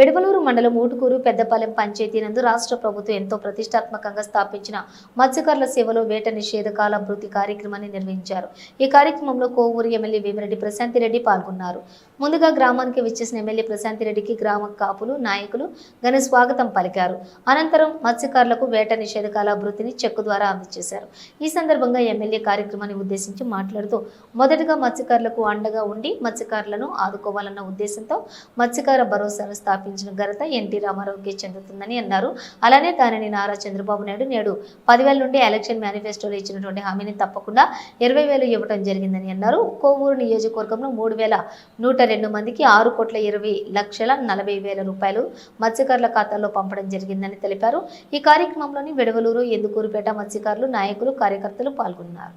వెడవలూరు మండలం ఊటుకూరు పెద్దపాలెం పంచాయతీ నందు రాష్ట్ర ప్రభుత్వం ఎంతో ప్రతిష్టాత్మకంగా స్థాపించిన మత్స్యకారుల సేవలో వేట నిషేధకాల కాలాభృతి కార్యక్రమాన్ని నిర్వహించారు. ఈ కార్యక్రమంలో కోవూరు ఎమ్మెల్యే వేమిరెడ్డి ప్రశాంతిరెడ్డి పాల్గొన్నారు. ముందుగా గ్రామానికి విచ్చేసిన ఎమ్మెల్యే ప్రశాంతిరెడ్డికి గ్రామ కాపులు నాయకులు ఘన స్వాగతం పలికారు. అనంతరం మత్స్యకారులకు వేట నిషేధకాల అభివృద్ధిని చెక్కు ద్వారా అందజేశారు ఈ సందర్భంగా ఎమ్మెల్యే కార్యక్రమాన్ని ఉద్దేశించి మాట్లాడుతూ మొదటగా మత్స్యకారులకు అండగా ఉండి మత్స్యకారులను ఆదుకోవాలన్న ఉద్దేశంతో మత్స్యకార భరోసాను స్థాపించిన ఘనత ఎన్టీ రామారావుకి చెందుతుందని అన్నారు. అలానే దానిని నారా చంద్రబాబు నాయుడు నేడు పదివేల నుండి ఎలక్షన్ మేనిఫెస్టోలో ఇచ్చినటువంటి హామీని తప్పకుండా ఇరవై వేలు ఇవ్వడం జరిగిందని అన్నారు. కోవూరు నియోజకవర్గంలో మూడు వేల నూట రెండు మందికి ఆరు కోట్ల ఇరవై లక్షల నలభై వేల రూపాయలు మత్స్యకారుల ఖాతాల్లో పంపడం జరిగిందని తెలిపారు. ఈ కార్యక్రమంలోని వెడవలూరు ఎందుకూరుపేట మత్స్యకారులు నాయకులు కార్యకర్తలు పాల్గొన్నారు.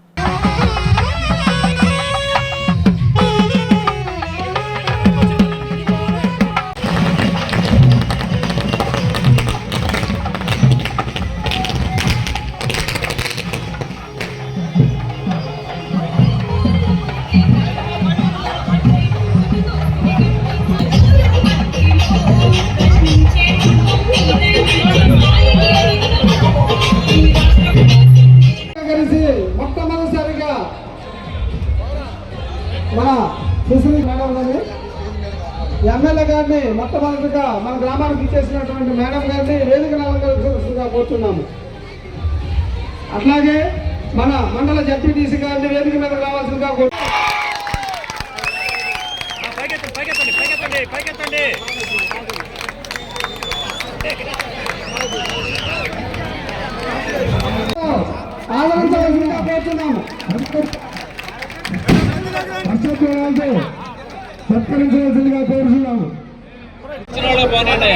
గ్రామానికి ఇచ్చేసినటువంటి మేడం గారిని వేదిక అలంకరించగా కోరుతున్నాము అట్లాగే మన మండల జడ్పీటీసీ గారిని వేదిక మీద రావాల్సిందిగా కోరు పైకెత్తండి పైకెత్తండి పైకెత్తండి పైకెత్తండి. ఆదరించవలసిందిగా కోరుతున్నాము. సత్కరించవలసిందిగా కోరుతున్నాము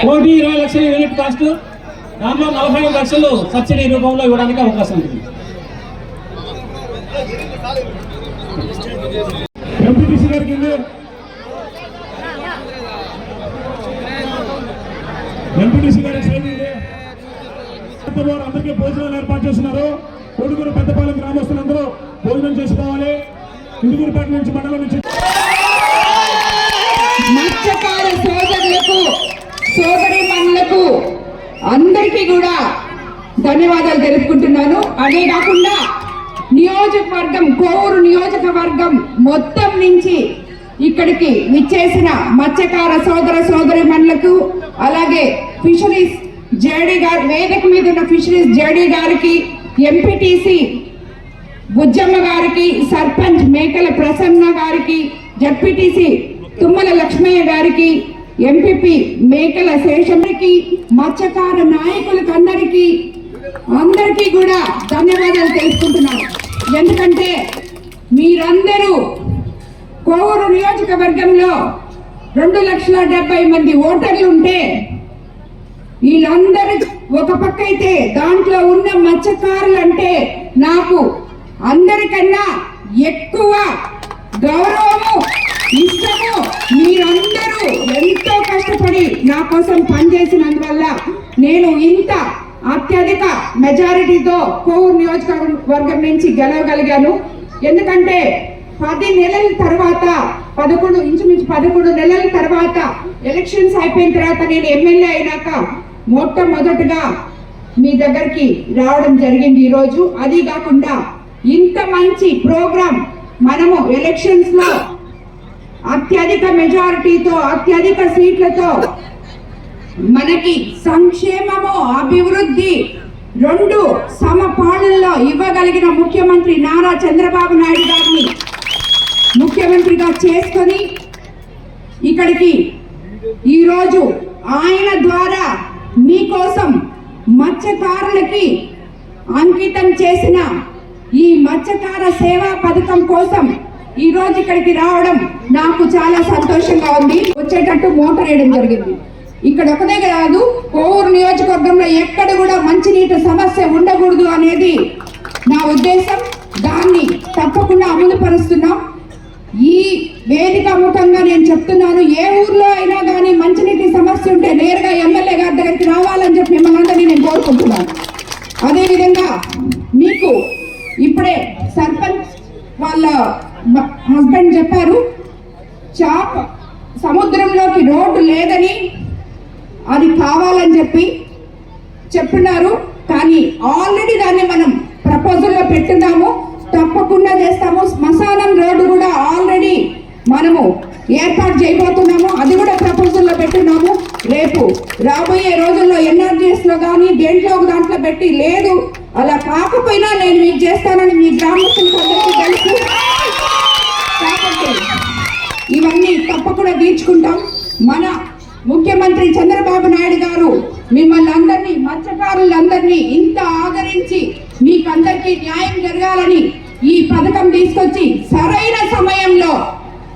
కోటి ఇరవై లక్షల యూనిట్ కాస్ట్. దాంట్లో నలభై ఐదు లక్షలు సబ్సిడీ రూపంలో ఇవ్వడానికి అవకాశం ఉంటుంది ఎంపీటీసీ గారికి ఎంపీటీసీ గారి శైలి ఇది. వారు అందరికీ భోజనాలు ఏర్పాటు చేస్తున్నారు. కొడుకురు పెద్దపాలెం గ్రామస్తులందరూ భోజనం చేసుకోవాలి. ఇందుకూరుపేట నుంచి మండలం నుంచి అందరికీ కూడా ధన్యవాదాలు తెలుపుకుంటున్నాను. అదే కాకుండా నియోజకవర్గం కోవూరు నియోజకవర్గం మొత్తం నుంచి ఇక్కడికి విచ్చేసిన మత్స్యకార సోదర సోదరి మనులకు అలాగే ఫిషరీస్ జేడీ గారి వేదిక మీద ఉన్న ఫిషరీస్ జేడీ గారికి ఎంపీటీసీ బుజ్జమ్మ గారికి సర్పంచ్ మేకల ప్రసన్న గారికి జడ్పీటీసీ తుమ్మల లక్ష్మయ్య గారికి ఎంపీపీ మేకల శేషమ్మకి మత్స్యకార నాయకులకు అందరికీ అందరికీ కూడా ధన్యవాదాలు తెలుసుకుంటున్నాను ఎందుకంటే మీరందరూ కోవూరు నియోజకవర్గంలో రెండు లక్షల డెబ్బై మంది ఓటర్లు ఉంటే వీళ్ళందరూ ఒక పక్క అయితే దాంట్లో ఉన్న మత్స్యకారులు అంటే నాకు అందరికన్నా ఎక్కువ గౌరవము ఇష్టము మీరందరూ ఎంతో కష్టపడి నా కోసం పనిచేసినందువల్ల నేను ఇంత అత్యధిక మెజారిటీతో కోవూరు నియోజకవర్గం నుంచి గెలవగలిగాను. ఎందుకంటే పది నెలల తర్వాత పదకొండు ఇంచుమించు పదకొండు నెలల తర్వాత ఎలక్షన్స్ అయిపోయిన తర్వాత నేను ఎమ్మెల్యే అయినాక మొట్టమొదటిగా మీ దగ్గరికి రావడం జరిగింది ఈరోజు. అది కాకుండా ఇంత మంచి ప్రోగ్రాం మనము ఎలక్షన్స్లో అత్యధిక మెజారిటీతో అత్యధిక సీట్లతో మనకి సంక్షేమము అభివృద్ధి రెండు సమపాళల్లో ఇవ్వగలిగిన ముఖ్యమంత్రి నారా చంద్రబాబు నాయుడు గారిని ముఖ్యమంత్రిగా చేసుకొని ఇక్కడికి ఈరోజు ఆయన ద్వారా మీకోసం మత్స్యకారులకి అంకితం చేసిన ఈ మత్స్యకార సేవా పథకం కోసం ఈ రోజు ఇక్కడికి రావడం నాకు చాలా సంతోషంగా ఉంది. వచ్చేటట్టు మోటార్ వేయడం జరిగింది. ఇక్కడ ఒకదే కాదు కోవూరు నియోజకవర్గంలో ఎక్కడ కూడా మంచినీటి సమస్య ఉండకూడదు అనేది నా ఉద్దేశం. దాన్ని తప్పకుండా అమలుపరుస్తున్నాం ఈ వేదిక ముఖంగా నేను చెప్తున్నాను ఏ ఊర్లో అయినా కానీ మంచినీటి సమస్య ఉంటే నేరుగా ఎమ్మెల్యే గారి దగ్గరికి రావాలని చెప్పి మిమ్మల్ని అందరినీ నేను కోరుకుంటున్నాను. అదేవిధంగా మీకు ఇప్పుడే సర్పంచ్ వాళ్ళ హస్బెండ్ చెప్పారు చాప్ సముద్రంలోకి రోడ్డు లేదని అది కావాలని చెప్పి చెప్తున్నారు కానీ ఆల్రెడీ దాన్ని మనం ప్రపోజల్లో పెట్టున్నాము తప్పకుండా చేస్తాము. శ్మశానం రోడ్డు కూడా ఆల్రెడీ మనము ఏర్పాటు చేయబోతున్నాము. అది కూడా ప్రపోజల్లో పెట్టున్నాము రేపు రాబోయే రోజుల్లో ఎన్ఆర్జీఎస్లో కానీ దేంట్లో ఒక దాంట్లో పెట్టి లేదు. అలా కాకపోయినా నేను మీకు చేస్తానని మీ గ్రామస్తులకు అందరికీ తెలుసు కాబట్టి ఇవన్నీ తప్పకుండా తీర్చుకుంటాం. మన ముఖ్యమంత్రి చంద్రబాబు నాయుడు గారు మిమ్మల్ని అందరినీ మత్స్యకారులందరినీ ఇంత ఆదరించి మీకందరికీ న్యాయం జరగాలని ఈ పథకం తీసుకొచ్చి సరైన సమయంలో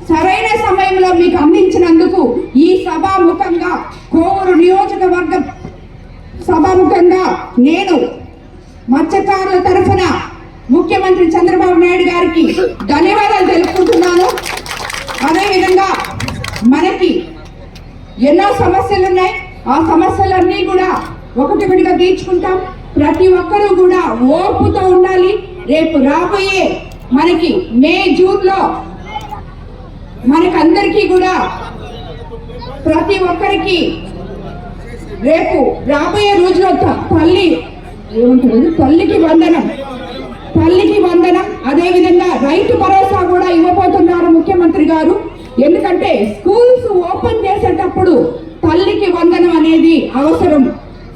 సరైన సమయంలో మీకు అందించినందుకు ఈ సభాముఖంగా కోవూరు నియోజకవర్గం సభాముఖంగా నేను మత్స్యకారుల తరఫున ముఖ్యమంత్రి చంద్రబాబు నాయుడు గారికి ధన్యవాదాలు తెలుపుకుంటున్నాను. అదేవిధంగా మనకి ఎన్నో సమస్యలు ఉన్నాయి. ఆ సమస్యలన్నీ కూడా ఒకటిగా తీర్చుకుంటాం. ప్రతి ఒక్కరూ కూడా ఓర్పుతో ఉండాలి. రేపు రాబోయే మనకి మే జూన్లో మనకందరికీ కూడా ప్రతి ఒక్కరికి రేపు రాబోయే రోజులో తల్లి ఏమంటారు? తల్లికి వందనం. తల్లికి వందనం అదేవిధంగా రైతు భరోసా కూడా ఇవ్వబోతున్నారు ముఖ్యమంత్రి గారు. ఎందుకంటే స్కూల్స్ ఓపెన్ చేసేటప్పుడు తల్లికి వందనం అనేది అవసరం.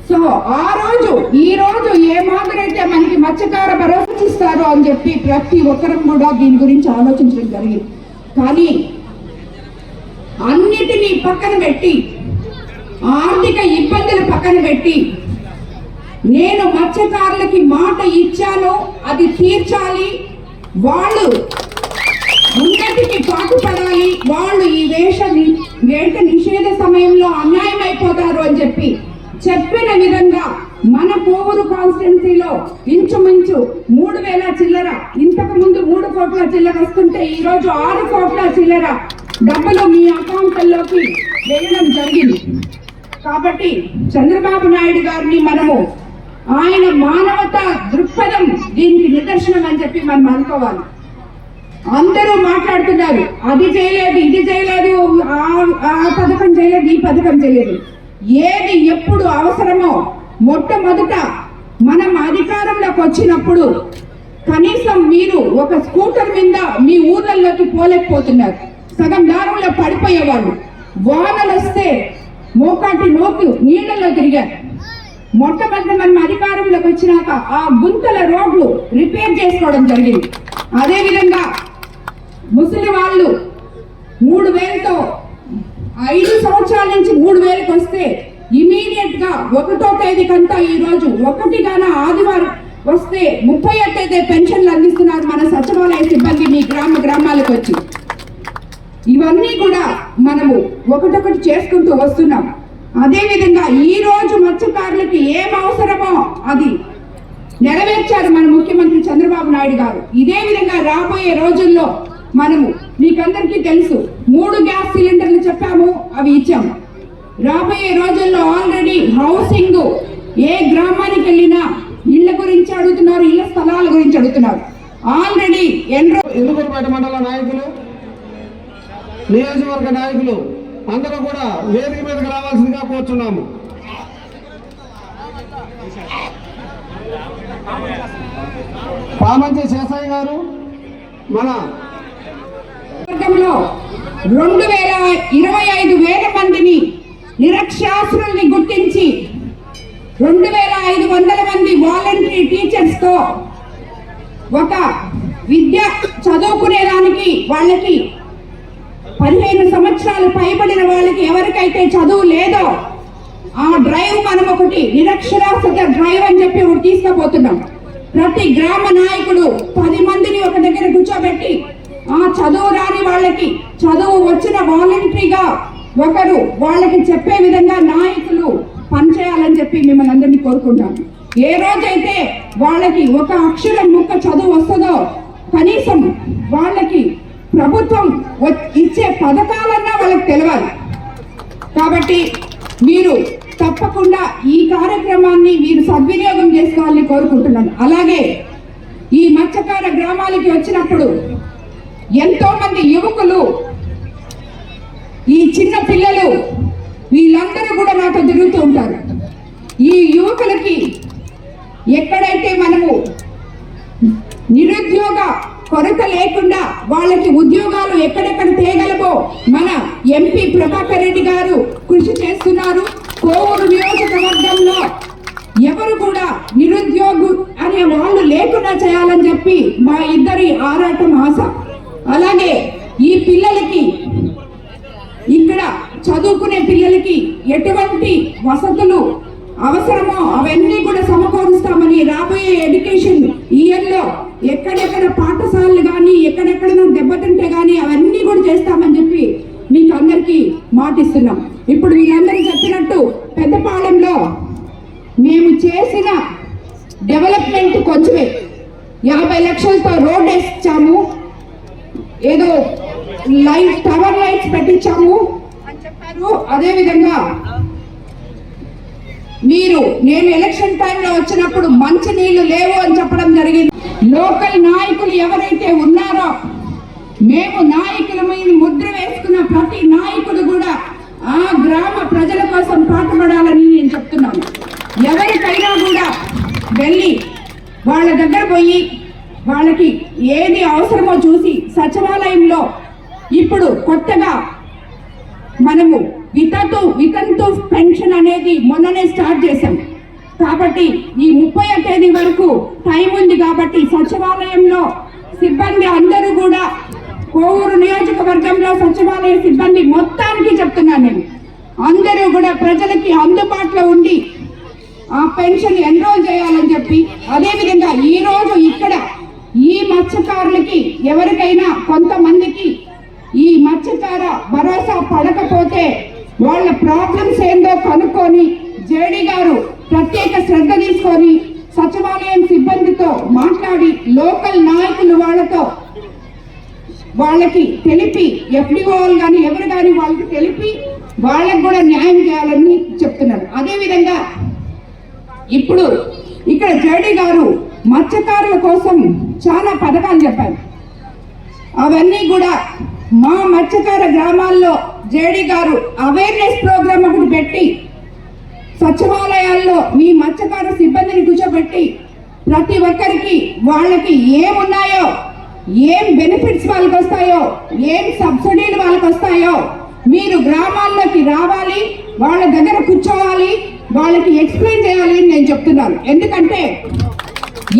సో ఆ రోజు ఈ రోజు ఏ మాదిరైతే మనకి మత్స్యకార భరోసా ఇస్తారో అని చెప్పి ప్రతి ఒక్కరం కూడా దీని గురించి ఆలోచించడం జరిగింది. కానీ అన్నిటినీ పక్కన పెట్టి ఆర్థిక ఇబ్బందులు పక్కన పెట్టి నేను మత్స్యకారులకి మాట ఇచ్చాను అది తీర్చాలి. వాళ్ళు ఉన్నతికి పాటుపడాలి. వాళ్ళు ఈ వేష ని- వేట నిషేధ సమయంలో అన్యాయం అయిపోతారు అని చెప్పి చెప్పిన విధంగా మన కోవూరు కాన్స్టిట్యున్సీలో ఇంచుమించు మూడు వేల చిల్లర ఇంతకు ముందు మూడు కోట్ల చిల్లర వస్తుంటే ఈ రోజు ఆరు కోట్ల చిల్లర డబ్బులు మీ అకౌంట్లలోకి వేయడం జరిగింది. కాబట్టి చంద్రబాబు నాయుడు గారిని మనము ఆయన మానవత దృక్పథం దీనికి నిదర్శనం అని చెప్పి మనం అనుకోవాలి. అందరూ మాట్లాడుతున్నారు అది చేయలేదు ఇది చేయలేదు ఆ- పథకం చేయలేదు ఈ పథకం చేయలేదు. ఏది ఎప్పుడు అవసరమో మొట్టమొదట మనం అధికారంలోకి వచ్చినప్పుడు కనీసం మీరు ఒక స్కూటర్ మీద మీ ఊర్లలోకి పోలేకపోతున్నారు. సగం దారంలో పడిపోయేవాళ్ళు. వానలు వస్తే మోకాటి లోతు నీళ్ళలో తిరిగారు. మొట్టమొదటి మనం అధికారంలోకి వచ్చినాక ఆ గుంతల రోడ్లు రిపేర్ చేసుకోవడం జరిగింది. అదేవిధంగా ముసలి వాళ్ళు మూడు వేలతో ఐదు సంవత్సరాల నుంచి మూడు వేలకు వస్తే ఇమీడియట్గా ఒకటో తేదీకంతా ఈ రోజు ఒకటిగాన ఆదివారం వస్తే ముప్పై తేదీ పెన్షన్లు అందిస్తున్నారు మన సచివాలయ సిబ్బంది మీ గ్రామ గ్రామాలకు వచ్చి. ఇవన్నీ కూడా మనము ఒకటొకటి చేసుకుంటూ వస్తున్నాం. అదేవిధంగా ఈ రోజు మత్స్యకారులకు ఏం అవసరమో అది నెరవేర్చారు మన ముఖ్యమంత్రి చంద్రబాబు నాయుడు గారు. ఇదే విధంగా రాబోయే రోజుల్లో మనము మీకందరికీ తెలుసు మూడు గ్యాస్ సిలిండర్లు చెప్పాము అవి ఇచ్చాము. రాబోయే రోజుల్లో ఆల్రెడీ హౌసింగ్ ఏ గ్రామానికి వెళ్ళినా ఇళ్ళ గురించి అడుగుతున్నారు ఇళ్ళ స్థలాల గురించి అడుగుతున్నారు. ఆల్రెడీ ఎన్రో ఎందుకు మండల నాయకులు? నియోజకవర్గ నాయకులు అందరూ కూడా వేదిక మీదకి రావాల్సిందిగా కోరుచున్నాము. పామంచి శేషయ్య గారు మన రెండు వేల ఇరవై ఐదు వేల మందిని నిరక్షరాస్యుల్ని గుర్తించి రెండు వేల ఐదు వందల మంది వాలంటరీ టీచర్స్తో ఒక విద్య చదువుకునేదానికి వాళ్ళకి పదిహేను సంవత్సరాలు పైబడిన వాళ్ళకి ఎవరికైతే చదువు లేదో ఆ డ్రైవ్ మనం ఒకటి నిరక్షరాస్యత డ్రైవ్ అని చెప్పి ఒకటి తీసుకుపోతున్నాం. ప్రతి గ్రామ నాయకుడు పది మందిని ఒక దగ్గర కూర్చోబెట్టి ఆ చదువు రాని వాళ్ళకి చదువు వచ్చిన వాలంటరీగా ఒకరు వాళ్ళకి చెప్పే విధంగా నాయకులు పనిచేయాలని చెప్పి మిమ్మల్ని అందరినీ కోరుకుంటాను ఏ రోజైతే వాళ్ళకి ఒక అక్షరం ముక్క చదువు వస్తుందో కనీసం వాళ్ళకి ప్రభుత్వం ఇచ్చే పథకాలన్నా వాళ్ళకి తెలవాలి. కాబట్టి మీరు తప్పకుండా ఈ కార్యక్రమాన్ని మీరు సద్వినియోగం చేసుకోవాలని కోరుకుంటున్నాను. అలాగే ఈ మత్స్యకార గ్రామాలకి వచ్చినప్పుడు ఎంతో మంది యువకులు ఈ చిన్న పిల్లలు వీళ్ళందరూ కూడా నాకు తిరుగుతూ ఉంటారు. ఈ యువకులకి ఎక్కడైతే మనము నిరుద్యోగ కొరత లేకుండా వాళ్ళకి ఉద్యోగాలు ఎక్కడెక్కడ తేగలవో మన ఎంపీ ప్రభాకర్ రెడ్డి గారు కృషి చేస్తున్నారు. కోవూరు నియోజకవర్గంలో ఎవరు కూడా నిరుద్యోగు అనే వాళ్ళు లేకుండా చేయాలని చెప్పి మా ఇద్దరి ఆరాటం ఆశ. అలాగే ఈ పిల్లలకి ఇక్కడ చదువుకునే పిల్లలకి ఎటువంటి వసతులు అవసరమో అవన్నీ కూడా సమకూరుస్తామని రాబోయే ఎడ్యుకేషన్ ఇయర్లో ఎక్కడెక్కడ పాఠశాలలు కానీ ఎక్కడెక్కడ దెబ్బతింటే కానీ అవన్నీ కూడా చేస్తామని చెప్పి మీకు అందరికీ మాటిస్తున్నాం. ఇప్పుడు మీరందరూ చెప్పినట్టు పెద్దపాలెంలో మేము చేసిన డెవలప్మెంట్ కొంచెమే. యాభై లక్షలతో రోడ్ వేసాము ఏదో లైట్ టవర్ లైట్స్ పెట్టించాము అని చెప్పారు. అదేవిధంగా మీరు నేను ఎలక్షన్ టైంలో వచ్చినప్పుడు మంచి నీళ్ళు లేవు అని చెప్పడం జరిగింది. లోకల్ నాయకులు ఎవరైతే ఉన్నారో మేము నాయకుల మీద ముద్ర వేసుకున్న ప్రతి నాయకుడు కూడా ఆ గ్రామ ప్రజల కోసం పాటుపడాలని నేను చెప్తున్నాను. ఎవరికైనా కూడా వెళ్ళి వాళ్ళ దగ్గర పోయి వాళ్ళకి ఏది అవసరమో చూసి సచివాలయంలో ఇప్పుడు కొత్తగా మనము వితంతు వితంతు పెన్షన్ అనేది మొన్ననే స్టార్ట్ చేశాం. కాబట్టి ఈ ముప్పై తేదీ వరకు టైం ఉంది కాబట్టి సచివాలయంలో సిబ్బంది అందరూ కూడా కోవూరు నియోజకవర్గంలో సచివాలయ సిబ్బంది మొత్తానికి చెప్తున్నాను నేను. అందరూ కూడా ప్రజలకి అందుబాటులో ఉండి ఆ పెన్షన్ ఎన్రోల్ చేయాలని చెప్పి అదేవిధంగా ఈరోజు ఇక్కడ ఈ మత్స్యకారులకి ఎవరికైనా కొంతమందికి ఈ మత్స్యకార భరోసా పడకపోతే వాళ్ళ ప్రాబ్లమ్స్ ఏందో కనుక్కొని జేడి గారు ప్రత్యేక శ్రద్ధ తీసుకొని సచివాలయం సిబ్బందితో మాట్లాడి లోకల్ నాయకులు వాళ్ళతో వాళ్ళకి తెలిపి ఎఫ్డిఓలు కానీ ఎవరు కానీ వాళ్ళకి తెలిపి వాళ్ళకి కూడా న్యాయం చేయాలని చెప్తున్నారు. అదేవిధంగా ఇప్పుడు ఇక్కడ జేడి గారు మత్స్యకారుల కోసం చాలా పథకాలు చెప్పారు. అవన్నీ కూడా మా మత్స్యకార గ్రామాల్లో జేడి గారు అవేర్నెస్ ప్రోగ్రామ్ ఒకటి పెట్టి సచివాలయాల్లో మీ మత్స్యకార సిబ్బందిని కూర్చోబెట్టి ప్రతి ఒక్కరికి వాళ్ళకి ఏమున్నాయో ఏం బెనిఫిట్స్ వాళ్ళకి వస్తాయో ఏం సబ్సిడీలు వాళ్ళకి వస్తాయో మీరు గ్రామాల్లోకి రావాలి వాళ్ళ దగ్గర కూర్చోవాలి వాళ్ళకి ఎక్స్ప్లెయిన్ చేయాలి అని నేను చెప్తున్నాను. ఎందుకంటే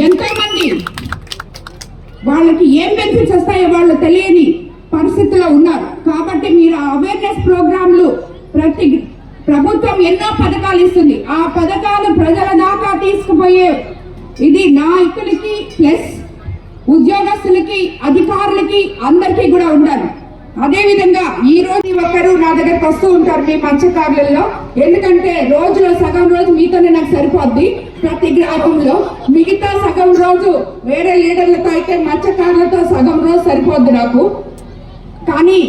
ఎంతోమంది వాళ్ళకి ఏం బెనిఫిట్స్ వస్తాయో వాళ్ళు తెలియని పరిస్థితిలో ఉన్నారు. కాబట్టి మీరు అవేర్నెస్ ప్రోగ్రాంలు ప్రతి ప్రభుత్వం ఎన్నో పథకాలు ఇస్తుంది. ఆ పథకాలు ప్రజల దాకా తీసుకుపోయే ఇది నాయకులకి ప్లస్ ఉద్యోగస్తులకి అధికారులకి అందరికీ కూడా ఉండాలి. అదేవిధంగా ఈ రోజు ఒక్కరు నా దగ్గరకు వస్తూ ఉంటారు మీ మత్స్యకారులలో ఎందుకంటే రోజులో సగం రోజు మీతోనే నాకు సరిపోద్ది. ప్రతి గ్రామంలో మిగతా సగం రోజు వేరే లీడర్లతో అయితే మత్స్యకారులతో సగం రోజు సరిపోద్ది నాకు. కానీ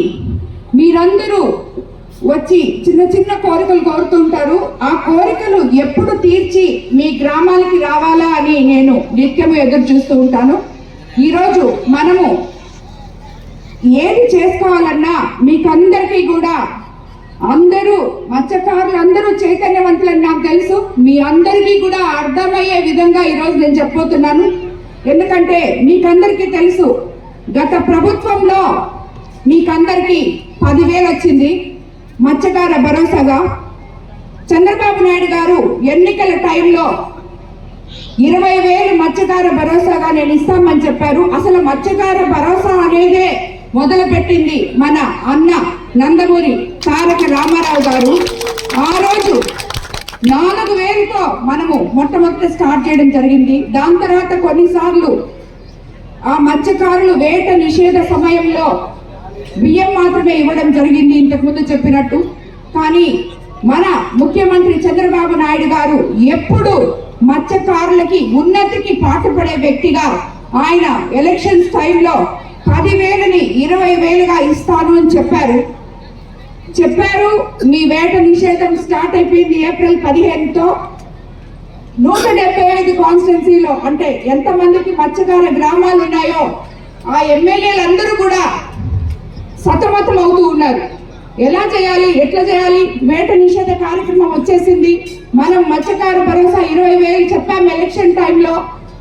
మీరందరూ వచ్చి చిన్న చిన్న కోరికలు కోరుతుంటారు. ఆ కోరికలు ఎప్పుడు తీర్చి మీ గ్రామాలకి రావాలా అని నేను నిత్యము ఎదురు చూస్తూ ఉంటాను. ఈరోజు మనము ఏది చేసుకోవాలన్నా మీకందరికీ కూడా అందరూ మత్స్యకారులు అందరూ చైతన్యవంతులని నాకు తెలుసు. మీ అందరికీ కూడా అర్థమయ్యే విధంగా ఈరోజు నేను చెప్పబోతున్నాను. ఎందుకంటే మీకందరికీ తెలుసు గత ప్రభుత్వంలో మీకందరికీ పదివేలు వచ్చింది. మత్స్యకార భరోసాగా. చంద్రబాబు నాయుడు గారు ఎన్నికల టైంలో ఇరవై వేలు మత్స్యకార భరోసాగా నేను ఇస్తామని చెప్పారు. అసలు మత్స్యకార భరోసా అనేదే మొదలుపెట్టింది మన అన్న నందమూరి తారక రామారావు గారు. ఆ రోజు నాలుగు వేలతో మనము మొట్టమొదటి స్టార్ట్ చేయడం జరిగింది. దాని తర్వాత కొన్నిసార్లు ఆ మత్స్యకారులు వేట నిషేధ సమయంలో బియ్యం మాత్రమే ఇవ్వడం జరిగింది ఇంతకుముందు చెప్పినట్టు. కానీ మన ముఖ్యమంత్రి చంద్రబాబు నాయుడు గారు ఎప్పుడు మత్స్యకారులకి ఉన్నతికి పాటుపడే వ్యక్తిగా ఆయన ఎలక్షన్స్ టైంలో పదివేలని ఇరవై వేలుగా ఇస్తాను అని చెప్పారు. చెప్పారు మీ వేట నిషేధం స్టార్ట్ అయిపోయింది ఏప్రిల్ పదిహేనుతో. నూట డెబ్బై ఐదు కాన్స్టిట్యున్సీలో అంటే ఎంతమందికి మత్స్యకార గ్రామాలు ఉన్నాయో ఆ ఎమ్మెల్యేలు అందరూ కూడా సతమతం అవుతూ ఉన్నారు. ఎలా చేయాలి? ఎట్లా చేయాలి? వేట నిషేధ కార్యక్రమం వచ్చేసింది. మనం మత్స్యకారు భరోసా ఇరవై వేలు చెప్పాము ఎలక్షన్ టైంలో.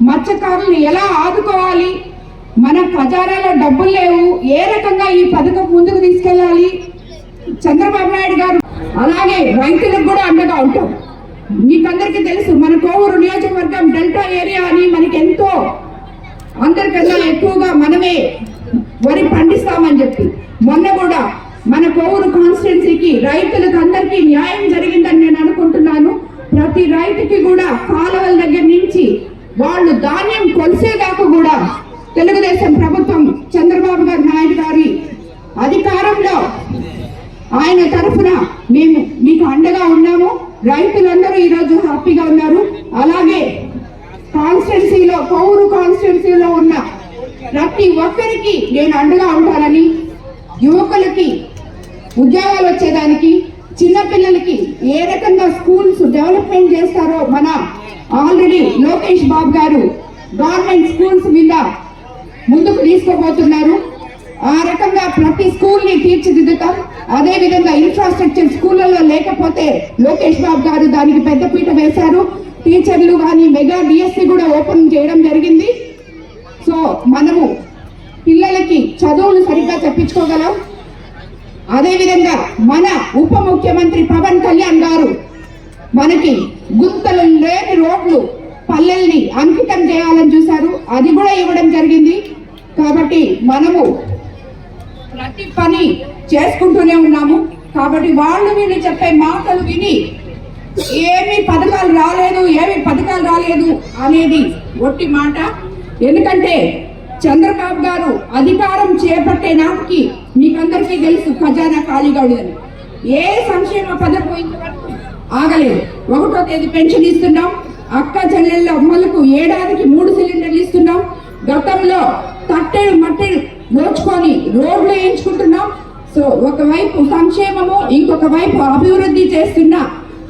మత్స్యకారులను ఎలా ఆదుకోవాలి? మన ఖజానాలో డబ్బులు లేవు. ఏ రకంగా ఈ పథకం ముందుకు తీసుకెళ్ళాలి? చంద్రబాబు నాయుడు గారు అలాగే రైతులకు కూడా అండగా ఉంటాం మీకందరికీ తెలుసు మన కోవూరు నియోజకవర్గం డెల్టా ఏరియా అని మనకి ఎంతో అందరికన్నా ఎక్కువగా మనమే వరి పండిస్తామని చెప్పి మొన్న కూడా మన కోవూరు కాన్స్టిట్యున్సీకి రైతులకు అందరికీ న్యాయం జరిగిందని నేను అనుకుంటున్నాను. ప్రతి రైతుకి కూడా కాలువల దగ్గర నుంచి వాళ్ళు ధాన్యం కొలిసేదాకా కూడా తెలుగుదేశం ప్రభుత్వం చంద్రబాబు గారు నాయుడు గారి అధికారంలో ఆయన తరఫున మేము మీకు అండగా ఉన్నాము. రైతులందరూ ఈరోజు హ్యాపీగా ఉన్నారు. అలాగే కాన్స్టిట్యున్సీలో పౌరు కాన్స్టిట్యున్సీలో ఉన్న ప్రతి ఒక్కరికి నేను అండగా ఉంటానని యువకులకి ఉద్యోగాలు వచ్చేదానికి చిన్నపిల్లలకి ఏ రకంగా స్కూల్స్ డెవలప్మెంట్ చేస్తారో మన ఆల్రెడీ లోకేష్ బాబు గారు గవర్నమెంట్ స్కూల్స్ మీద ముందుకు తీసుకోబోతున్నారు ఆ రకంగా ప్రతి స్కూల్ని తీర్చిదిద్దుతాం. అదే విధంగా ఇన్ఫ్రాస్ట్రక్చర్ స్కూళ్ళలో లేకపోతే లోకేష్ బాబు గారు దానికి పెద్దపీట వేశారు. టీచర్లు కానీ మెగా డిఎస్సి కూడా ఓపెన్ చేయడం జరిగింది. సో మనము పిల్లలకి చదువులు సరిగ్గా చెప్పించుకోగలం. అదేవిధంగా మన ఉప ముఖ్యమంత్రి పవన్ కళ్యాణ్ గారు మనకి గుంతలు లేని రోడ్లు పల్లెల్ని అంకితం చేయాలని చూశారు. అది కూడా ఇవ్వడం జరిగింది. కాబట్టి మనము ప్రతి పని చేసుకుంటూనే ఉన్నాము. కాబట్టి వాళ్ళు వీళ్ళు చెప్పే మాటలు విని ఏమి పథకాలు రాలేదు ఏమి పథకాలు రాలేదు అనేది ఒట్టి మాట. ఎందుకంటే చంద్రబాబు గారు అధికారం చేపట్టే నాటికి మీకందరికీ తెలుసు ఖజానా ఖాళీగా ఉండదని. ఏ సంక్షేమ పథకం ఇంతవరకు ఆగలేదు. ఒకటో తేదీ పెన్షన్ ఇస్తున్నాం. అక్క చెల్లెళ్ళ అమ్మలకు ఏడాదికి మూడు సిలిండర్లు ఇస్తున్నాం. గతంలో తట్టెలు మట్టెలు దోచుకొని రోడ్లు వేయించుకుంటున్నాం. సో ఒకవైపు సంక్షేమము ఇంకొక వైపు అభివృద్ధి చేస్తున్న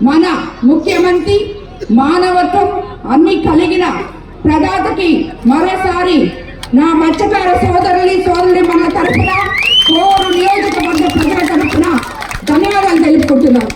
మన ముఖ్యమంత్రి మానవత్వం అన్ని కలిగిన ప్రదాతకి మరోసారి నా మత్స్యకార సోదరుని సోదరుని మన తరఫున కోరు నియోజకవర్గ ప్రజల తరఫున ధన్యవాదాలు తెలుపుకుంటున్నాను.